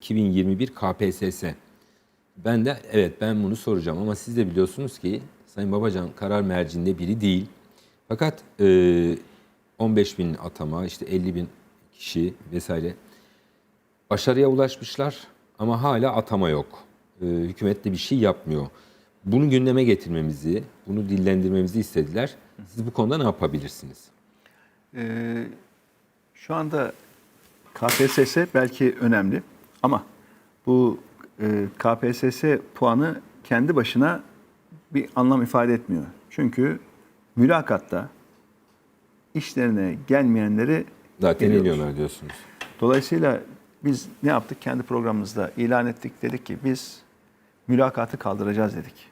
2021 KPSS. Ben de evet ben bunu soracağım ama siz de biliyorsunuz ki Sayın Babacan karar mercinde biri değil. Fakat e, 15 bin atama işte 50 bin kişi vesaire başarıya ulaşmışlar ama hala atama yok. E, hükümet de bir şey yapmıyor. Bunu gündeme getirmemizi, bunu dillendirmemizi istediler. Siz bu konuda ne yapabilirsiniz? Ee, şu anda KPSS belki önemli ama bu e, KPSS puanı kendi başına bir anlam ifade etmiyor. Çünkü mülakatta işlerine gelmeyenleri Zaten eliyorlar diyorsunuz. Dolayısıyla biz ne yaptık? Kendi programımızda ilan ettik. Dedik ki biz mülakatı kaldıracağız dedik.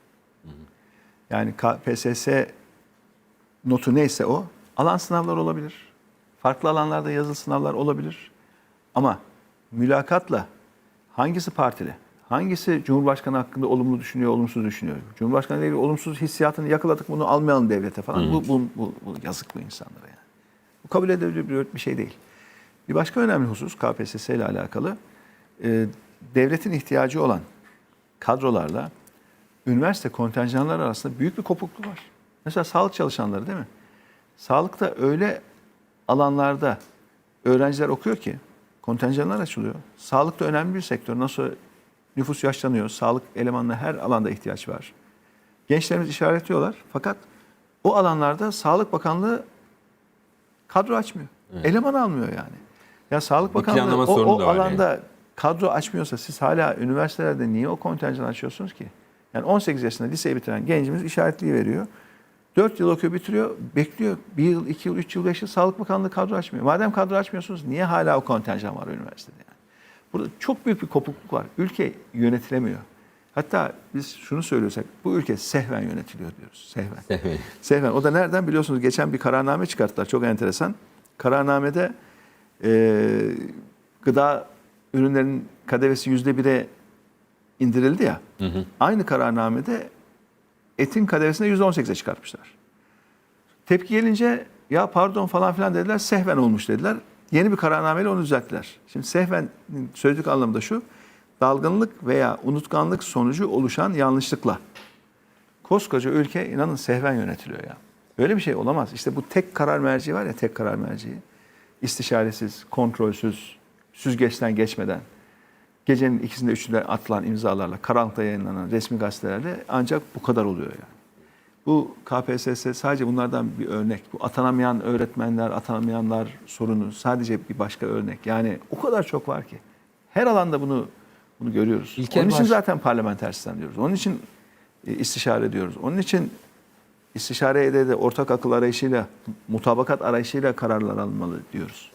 Yani KPSS notu neyse o. Alan sınavlar olabilir. Farklı alanlarda yazılı sınavlar olabilir. Ama mülakatla hangisi partili? Hangisi Cumhurbaşkanı hakkında olumlu düşünüyor, olumsuz düşünüyor? Cumhurbaşkanı ile olumsuz hissiyatını yakaladık bunu almayalım devlete falan. Bu, bu, bu, bu yazık bu insanlara yani. Bu kabul edilebilir bir şey değil. Bir başka önemli husus KPSS ile alakalı e, devletin ihtiyacı olan kadrolarla üniversite kontenjanları arasında büyük bir kopukluk var. Mesela sağlık çalışanları değil mi? Sağlıkta öyle alanlarda öğrenciler okuyor ki kontenjanlar açılıyor. Sağlık da önemli bir sektör. Nasıl nüfus yaşlanıyor, sağlık elemanına her alanda ihtiyaç var. Gençlerimiz işaretliyorlar fakat o alanlarda Sağlık Bakanlığı kadro açmıyor. Eleman almıyor yani. Ya Sağlık Bir Bakanlığı o, o alanda kadro açmıyorsa siz hala üniversitelerde niye o kontenjan açıyorsunuz ki? Yani 18 yaşında liseyi bitiren gencimiz işaretliği veriyor. 4 yıl okuyor, bitiriyor, bekliyor. 1 yıl, 2 yıl, 3 yıl, 5 yıl Sağlık Bakanlığı kadro açmıyor. Madem kadro açmıyorsunuz niye hala o kontenjan var üniversitede yani? Burada çok büyük bir kopukluk var. Ülke yönetilemiyor. Hatta biz şunu söylüyorsak bu ülke sehven yönetiliyor diyoruz. Sehven. Sehven. O da nereden biliyorsunuz? Geçen bir kararname çıkarttılar. Çok enteresan. Kararnamede e, gıda ürünlerinin KDV'si yüzde bire indirildi ya. Aynı kararnamede etin on sekize çıkartmışlar. Tepki gelince ya pardon falan filan dediler. Sehven olmuş dediler. Yeni bir kararnameyle onu düzelttiler. Şimdi sehvenin sözlük anlamı da şu. Dalgınlık veya unutkanlık sonucu oluşan yanlışlıkla. Koskoca ülke inanın sehven yönetiliyor ya. Böyle bir şey olamaz. İşte bu tek karar merci var ya tek karar merci. İstişaresiz, kontrolsüz, süzgeçten geçmeden, gecenin ikisinde üçünde atılan imzalarla, karanlıkta yayınlanan resmi gazetelerde ancak bu kadar oluyor yani. Bu KPSS sadece bunlardan bir örnek. Bu atanamayan öğretmenler, atanamayanlar sorunu sadece bir başka örnek. Yani o kadar çok var ki. Her alanda bunu bunu görüyoruz. İlker Onun için Baş- zaten parlamenter sistem diyoruz. Onun için e, istişare diyoruz. Onun için istişare de ortak akıl arayışıyla, mutabakat arayışıyla kararlar alınmalı diyoruz.